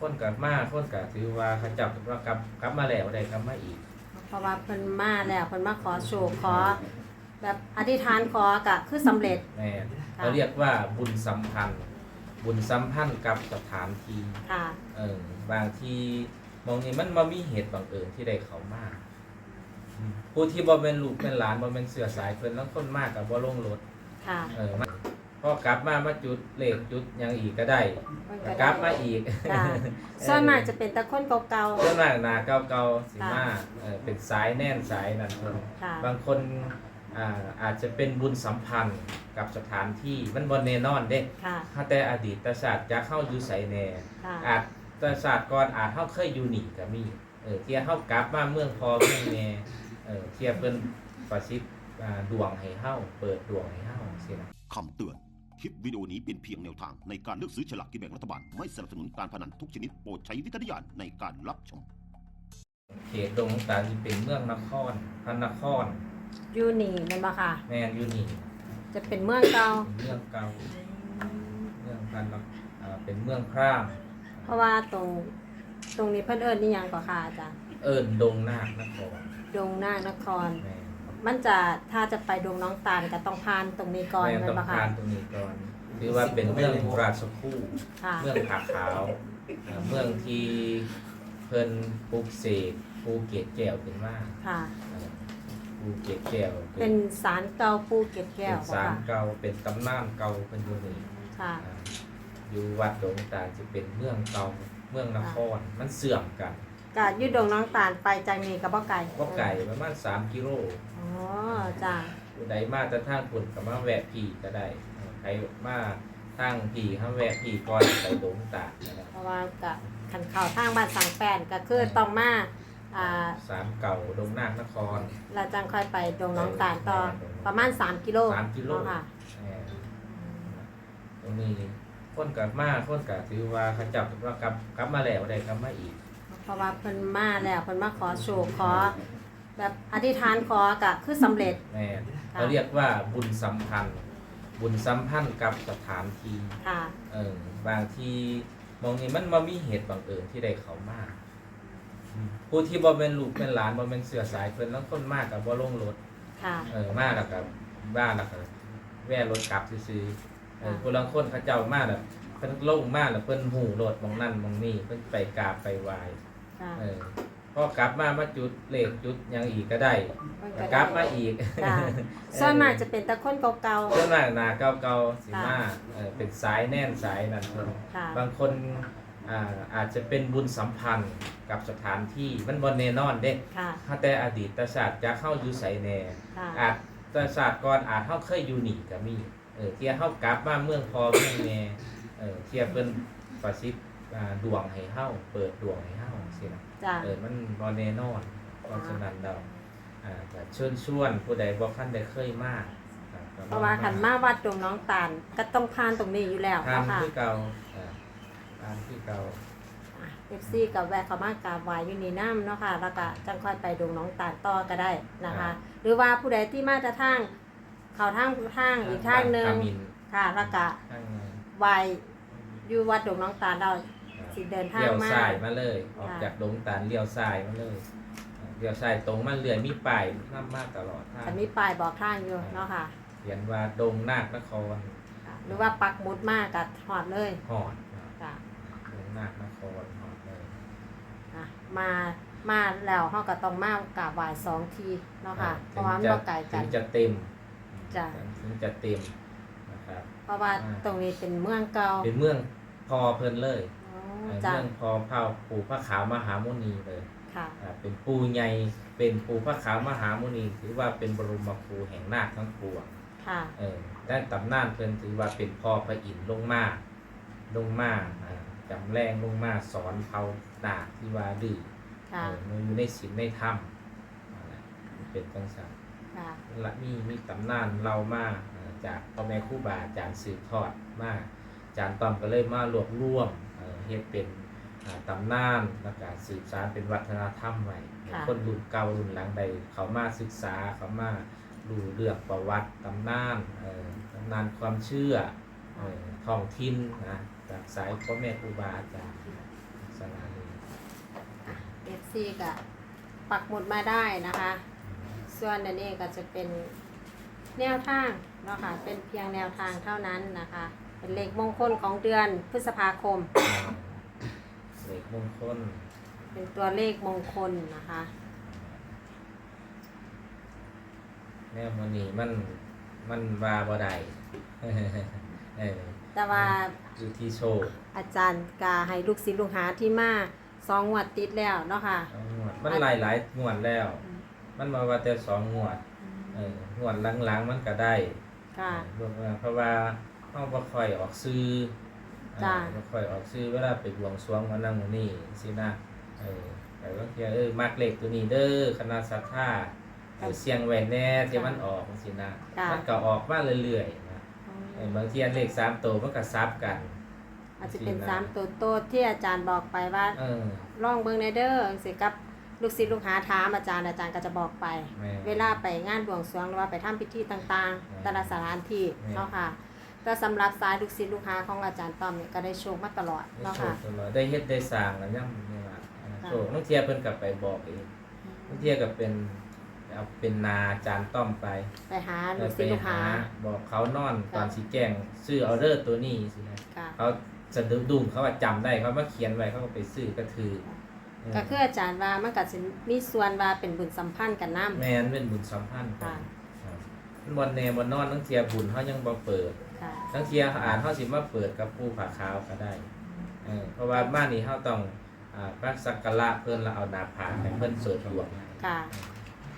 คนกับมาคนกับถือว่าเขาจับว่ากลับกลับมาแล้วได้กลับมาอีก เพราะว่าเพิ่นมาแล้วเพิ่นมาขอโชคขอ แบบอธิษฐานขอกะคือสำเร็จ แม่นเขาเรียกว่าบุญสัมพันธ์ บุญสัมพันธ์กับสถานที่ค่ะ เออบางทีมองนี่มันมามีเหตุบังเอิญที่ได้เขามาอืมผู้ที่บ่เป็นลูกเป็นหลานบ่เป็นเสือสายเพิ่นแล้วคนมากกับบ่ลงรถค่ะ เออ มาพอกลับมามาจุดเลขจุดหยังอีกก็ได้เพิ่นก็ก็กลับมาได้อีกค่ะส่วนมากจะเป็นแตะคนเก่า ส่วนมากหนาเก่าๆสิมาเออเป็นสายแน่นสายนั่นเพิ่นๆค่ะ บางคนอ่าอาจจะเป็นบุญสัมพันธ์กับสถานที่มันบนแน่นอนเด้ค่ะ ถ้าแต่อดีตศาสตร์จะเข้าอยู่ใส่แน่ ค่ะ อาจตศาสตร์ก่อนอาจเข้าเคยอยู่นี่ก็มี เออเที่ยเข้ากลับมาเมืองพอเมืองแน่เออเที่ยเพิ่นประสิทธิ์อ่าดวงให้เฮาเปิดดวงให้เฮาสินะ คำเตือน คลิปวิดีโอนี้เป็นเพียงแนวทางในการเลือกซื้อฉลากกินแบ่งรัฐบาล ไม่สนับสนุนการพนันทุกชนิดโปรดใช้วิจารณญาณในการรับชม เขตดงตาลที่เป็นเมืองนครพระนครอยู่นี่แม่นบ่ค่ะ แม่นอยู่นี่จะเป็นเมืองเก่าเป็นเมืองเก่าเมืองพันนอ่าเป็นเมืองพร่ามเพราะว่าตรงตรงนี้เพิ่นเอิ้นนี่หยังก็ค่ะอาจารย์เอิ้นดงนาคนครดงนางนครแม่น มันจะถ้าจะไปดงน้องตาลก็ต้องผ่านตรงนี้ก่อนแม่แม่นต้องบ่ค่ะผ่านตรงนี้ก่อนถือว่าเป็นเมืองราชครู่ ค่ะ เมืองผาขาวเอ่อเมืองที่เพิ่นปลูกเสกภูเก็ตแก้วขึ้นมาค่ะเอ่อภูเก็ตแก้วเป็นศาลเก่าปูเก็ตแก้วเป็นบ่ศาลค่ะเก่าเป็นตำนานเก่าเพิ่นอยู่นี่ค่ะ อ่าอยู่วัดดงตาลจะเป็นเมืองเก่าเมืองนครมันเสื่อมกัน ก็อยู่ดงน้องตาลไปจากนี้ก็บ่ไกลก็ไก่ประมาณ3กิโลอ๋อจ้าผู้ใดมาแต่ทางพุ่นก็มาแวะผีก็ได้เออใครมาทางผีห้ามแวะผีก่อนไปดงตาลก็ได้เพราะว่าก็คันเข้าทางบ้านสังแปนก็คือต้องมาอ่าสามเก่าดงนาคนครแล้วจังค่อยไปดงน้องตาลต่อประมาณ 3 กิโลสามกิโลเนาะค่ะเออตรงนี้คนกับมาคนกับถือว่าเขาจับว่ากลับกลับมาแล้วได้กลับมาอีก เพราะว่าเพิ่นมาแล้วเพิ่นมาขอโชคขอ แบบอธิษฐานขอกะคือสำเร็จ แม่ค่ะเขาเรียกว่าบุญสัมพันธ์ บุญสัมพันธ์กับสถานที่ค่ะ เออบางทีมองนี่มันมามีเหตุบังเอิญที่ได้เขามาอืมผู้ที่บ่เป็นลูกเป็นหลานบ่เป็นเสือสายเพิ่นแล้วคนมากกับบ่ลงรถ ค่ะ เออมาแล้วกับบ้านแล้วก็แว่รถกลับซื้อๆเออค่ะคนละคนเขาเจ้ามาแล้วเพิ่นลงมาแล้วเพิ่นหูรถมองนั่นมองนี่เพิ่นไปกราบไปไหว้ ค่ะเออพอกลับมามาจุดเลขจุดหยังอีกก็ได้เพิ่นก็ก็กลับได้มาอีกค่ะส่วนมากจะเป็นแตะคนเก่า ส่วนมากหนาเก่าๆสิค่ะมาเออเป็นสายแน่นสายนั่นเพิ่นๆค่ะ บางคนอ่าอาจจะเป็นบุญสัมพันธ์กับสถานที่มันบ่แน่นอนเด้ค่ะ ถ้าแต่อดีตศาสตร์จะเข้าอยู่ไสแน่ ค่ะ อาจตศาสตร์ก่อนอาจเฮาเคยอยู่นี่ก็มี เออเที่ยเฮากลับมาเมืองพอเมืองแน่เออเที่ยเพิ่นประสิทธิ์ อ่าดวงให้เฮาเปิดดวงให้เฮาสินะจ้าเออมันบ่แน่นอนเพราะฉะนั้นเราอ่าก็เชิญชวนผู้ใดบ่คันได้เคยมาอ่ก็เพราะว่าคันมาวัดดงน้องตาลก็ต้องผ่านตรงนี้อยู่แล้วทานเนาะค่ะ ที่เก่าอ่าทานที่เก่า เอฟซีกับแวะเขามากราบไหว้อยู่นี่น้ำเนาะค่ะ แล้วก็จังค่อยไปดงน้องตาลต่อก็ได้นะคะหรือว่าผู้ใดที่มาจะทาง เขาทางทางอีกทางหนึ่งขมินค่ะแล้วก็ทางไหวอยู่วัดดงน้องตาลเรา สิเดินทางเลี้ยวมาซ้ายมาเลย ออกค่ะจากดงตาลเลี้ยวซ้ายมาเลยเลี้ยวซ้ายตรงมาเรื่อยมีป้ายนำมาตลอดทางแต่มีป้ายบอกทางอยู่เนาะค่ะเขียนว่าดงนาคนครค่ะหรือว่าปักหมุดมากกับหอดเลยหอดค่ะดงนาคนครหอดเลยอะมามาแล้วเฮาก็ต้องมากราบไหว้สองทีเนาะค่ะเพราะว่ามันบ่ไกลกัถึนงจะเต็มจ้ะถึงจะเต็มนะครับเพราะว่าอ่าตรงนี้เป็นเมืองเก่าเป็นเมืองพอเพิ่นเลย อ๋อเอ่อจ้ะเมืองพอเผาปู่พระขาวมหามุนีเลยค่ะ อ่าเป็นปู่ใหญ่เป็นปู่พระขาวมหามุนีถือว่าเป็นบรมครูแห่งนาคทั้งปวง ค่ะ เออด้านตำนานเพิ่นถือว่าเป็นพ่อพระอินทร์ลงมาลงมาอ่าจำแรงลงมาสอนเผานาคที่ว่าดื้อค่ะ เออมันอยู่ในศีลในธรรมนั่นแหละเป็นจังซั่นค่ะ ละมีมีตำนานเรามาอ่าจากพ่อแม่ครูบาอาจารย์สืบทอดมาอาจารย์ต้อมก็เลยมารวบรวม เอ่อเฮ็ดเป็นอ่าตำนานแล้วก็สืบสานเป็นวัฒนธรรมไว้ให้คนรุ่นเก่ารุ่นหลังใดเขามาศึกษาเขามารู้เรื่องประวัติตำนานเอ่อตำนานความเชื่อเอ่อท้องถิ่นนะจากสายพ่อแม่ครูบาอาจารย์ซีก็ปักหมุดมาได้นะคะ ส่วนอันนี้ก็จะเป็นแนวทางเนาะค่ะเป็นเพียงแนวทางเท่านั้นนะคะ เป็นเลขมงคลของเดือนพฤษภาคม เลขมงคลเป็นตัวเลขมงคลนะคะ แนวมันนี่มันมันว่าบ่ได้ เออแต่ว่าอยู่ที่โชคอาจารย์กาให้ลูกศิษย์ลูกหาที่มาสองงวดติดแล้วเนาะค่ะ สองงวดมันหลายหลายๆงวดแล้วมันมาว่าแต่สองงวด เอองวดหลังๆมันก็ได้ค่ะ เออเพราะว่าเฮาบ่ค่อยออกซื้อจ้ะเออบ่ค่อยออกซื้อเวลาไปบวงสรวงมานั่งมื้อนี้สินะเออแต่บางทีเออมักเลขตัวนี้เด้อคณะศรัทธาเออเสียงไว้แน่ที่มันออกสินะค่ะมันก็ออกมาเรื่อยๆนะเออบางทีอันเลขสามตัวมันก็ซับกัน อาจจะเป็นสามตัวโตดที่อาจารย์บอกไปว่าเออลองเบิ่งในเด้อสิกับลูกศิษย์ลูกหาถามอาจารย์อาจารย์ก็จะบอกไป แม่ เวลาไปงานบวงสรวงหรือว่าไปทำพิธีต่างๆ แต่ละสถานที่แม่เนาะค่ะ แต่สำหรับสายลูกศิษย์ลูกหาของอาจารย์ต้อมเนี่ยก็ได้โชคมาตลอดได้เนาะโชค่ะ คตลอดได้เฮ็ดได้สร้างแล้วยังนี่ว่าเออค่ะ โชคบางเทียเพิ่นก็ไปบอกเองบางเทียก็เป็นเอาเป็นนาจานต้อมไปไปหาเอลูอกไปศิษย์ลูกหา หาบอกเขานอนค่ะตอนสิแจ้งซื้อเอาเด้อตัวนี้สินะค่ะ เขาจะดุ้งเขาว่าจำได้เขามาเขียนไว้เขาก็ไปซื้อก็ถือเออก็คืออาจารย์ว่ามันก็สิมีส่วนว่าเป็นบุญสัมพันธ์กันนำแม่นเป็นบุญสัมพันธ์กันค่ะ ครับมันบ่แน่บ่นอนทั้งเทียบุญเขายังบ่เปิด ค่ะทั้งเทียอ่านเขาสิมาเปิดกับผู้ผาขาวก็ได้เออเพราะว่าบ้านนี้เขาต้องอ่าพระสักการะเพิ่นแล้วเอาหน้าผากให้เพิ่นเสริมดวงค่ะ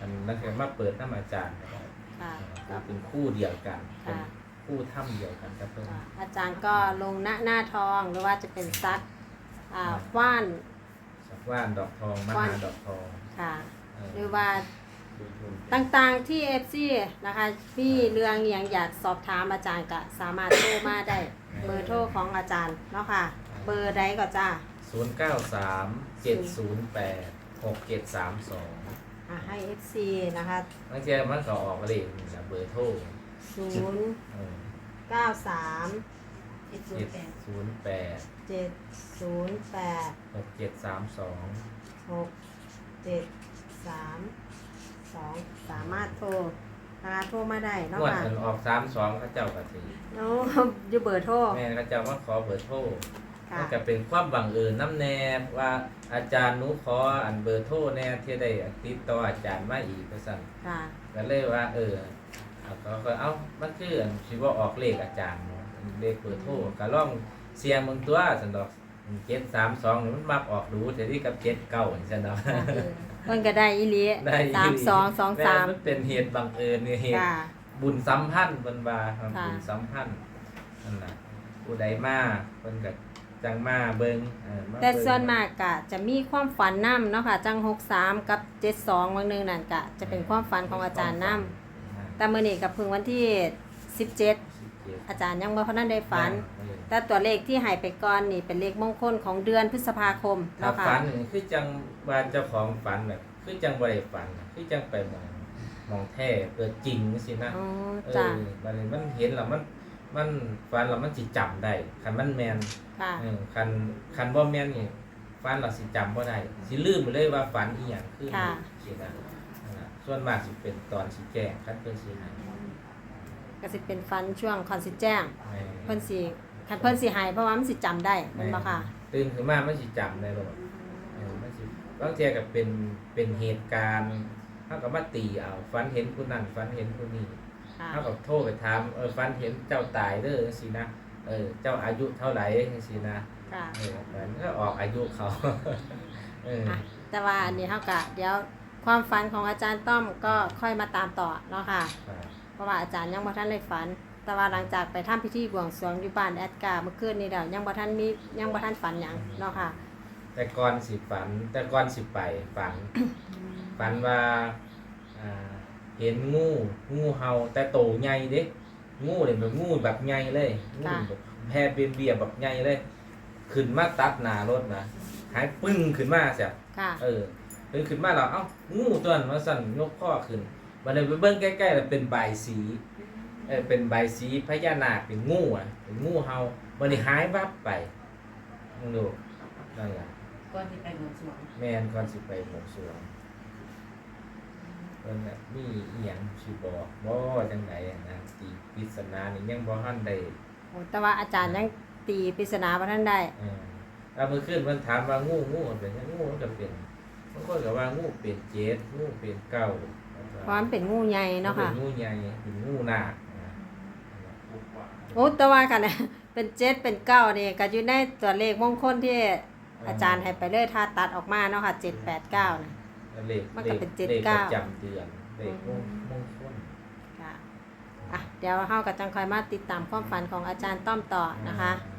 อันนั้นก็มาเปิดน้ำอาจารย์ก็ได้ค่ะก็ เป็นคู่เดียวกันเป็นค่ะคู่ถ้ำเดียวกันครับเพิ่น ค่ะอาจารย์ก็ลงหน้าหน้าทองหรือว่าจะเป็นซักอ่าว่าน สักว่านดอกทองมว่าน หาดอกทองค่ะ เออหรือว่า ต่างๆที่ FC นะคะพี่เรื่องอหย่างอยากสอบถามอาจารย์ก็สามารถโทรมาได้เบอร์โทรของอาจารย์เนาะค่ะ เบอร์ใดก็จ้าศูนย์เก้าสามเจ็ดศูนย์แปดหกเจ็ดสามสองอ่าให้ FC นะคะบางทีมันก็ออกเลขนะเบอร์โทร0เออ9 3เจ็ดศูนย์แปด7 0 8หกเจ็ดสามสอง6 7 3 2สามารถโทรนะคะโทรมาได้เนาะงวดค่ะมันออกสามสองเขาเจ้าก็ถือโอ้อยู่เบอร์โทรแม่เขาเจ้ามาขอเบอร์โทรค่ะ มันก็เป็นความบังเอิญน้ำแน่ว่าอาจารย์หนูขออันเบอร์โทรแน่ที่ได้ติดต่ออาจารย์มาอีกก็สั่นค่ะก็เลยว่า เออเอาก็ก็เอ้ามันคืออันสิว่าออกเลขอาจารย์เนาะเลขเบอร์โทรก็ลองเสียงมึงตัวสันดอกเจ็ดสามสองนี่มันมักออกดูแต่ที่กับเจ็ดเก้าสันดอกเพิ่นก็ได้อีหลีได้อีหลีสามสองสองแม่สามมันเป็นเหตุบังเอิญเนี่ยเหตุค่ะ บุญสัมพันธ์บนบาครับค่ะ บุญสัมพันธ์นั่นแหละผู้ใดมาเพิ่นก็จังมาเบิ่งเออมาแต่เบิ่งส่วนมากกะจะมีความฝันนำเนาะค่ะ จังหกสามกับเจ็ดสองวันหนึ่งนั่นกะจะเป็นความฝันของอาจารย์นำแต่มื่อนี้กับพึงวันที่สิบเจ็ด อาจารย์ยังบ่พนันได้ฝัน แต่ตัวเลขที่ใหายไปก่อนนี่เป็นเลขมงคลของเดือนพฤษภาคมถ้าเนาะค่ะฝันนี่คือจังว่าเจ้าของฝันแบบคือจังบ่ได้ฝันคือจังไปมองมองแท้เกิดจริงสินะอ๋อเอจ้ะอบัดนี้มันเห็นแล้วมันมันฝันแล้วมันสิจำได้คันมันแม่นค่ะเออคันคันบ่แม่นนี่ฝันเราสิจำบ่ได้สิลืมไปเลยว่าฝันอีหยังคือค่ะสินะนั่นล่ะส่วนมากสิเป็นตอนสิแจ้งคันเพิ่นสิให้ ก็สิเป็นฝันช่วงคอนสิแจ้งแม่เพิ่นสิคันเพิ่นสิใหายเพราะว่ามันสิจำได้แม่นบ่ค่ะ ตื่นขึ้นมามันสิจำได้โลดเออมันสิบางเทียก็เป็นเป็นเหตุการณ์เฮาก็มาตีเอาฝันเห็นผู้นั้นฝันเห็นผู้นี้ค่ะเฮาก็โทรไปถามเออฝันเห็นเจ้าตายเด้อจังซี่นะเออเจ้าอายุเท่าไหร่จังซี่นะค่ะ เออมันก็ออกอายุเขา เอออะแต่ว่าอันนี้เฮากะเดี๋ยวความฝันของอาจารย์ต้อมก็ค่อยมาตามต่อเนาะค่ะ ครับ เพราะว่าอาจารย์ยังบ่ทันได้ฝัน แต่ว่าหลังจากไปทำพิธีบวงสรวงอยู่บ้านแอดการ์เมื่อคืนนี้แล้วยังบ่ทันมียังบ่ทันฝันหยังเนาะค่ะ แต่ก่อนสิฝัน แต่ก่อนสิไปฝัน ฝันว่าอ่าเห็นงูงูเห่าแต่โตใหญ่เด้งูเนี่ยแบบงูแบบใหญ่เลยงูค่ะแบบแพร่เบียเบียแบบใหญ่เลย ขึ้นมาตัดหน้ารถนะหายปึ้งขึ้นมาเสียค่ะเออเป็นขึ้นมาแล้วเอ้างูตัวนั้นมาสั่นยกข้อขึ้น มันเลยไปเบิ้งใกล้ๆแล้วเป็นใบายสีเออเป็นใบายสีพญานาคเป็นงูอะเป็นงูเห่ามันเลยหายวับไปมึงดูนั่นแหละก็ก่อนที่ไปบวงสรวงแม่นก่อนสิไปบวงสรวงเพิ่นน่ะมีอีหยังสิบอกบ่จังไดอะนะตีปริศนานี่ยังบ่ทันได้ โอ้แต่ว่าอาจารย์ยังตีปริศนาบ่ทันได้เออเอามื้อคืนเพิ่นถามว่างูงูมันเป็นหยังงูมันก็เป็นบางคนก็ว่างูเป็นเจ็ดงูเป็นเก้า เพราะมันเป็นงูใหญ่เนาะค่ะ เป็นงูใหญ่เป็นงูนาคนะโอ้แต่ว่ากันเนี่ยเป็นเจ็ดเป็นเก้านี่ก็อยู่ในตัวเลขมงคลที่อาจารย์ให้ไปเลยถ้าตัดออกมาเนาะค่ะเจ็ดแปดเก้านะเลขมันก็เป็นลขเจ็ดลขเก้าประจำเดือนเลขมงมงคลค่ะอะเดี๋ยวเฮากับจังคอยมาติดตามความฝันของอาจารย์ต้อมต่อนะคะอ่า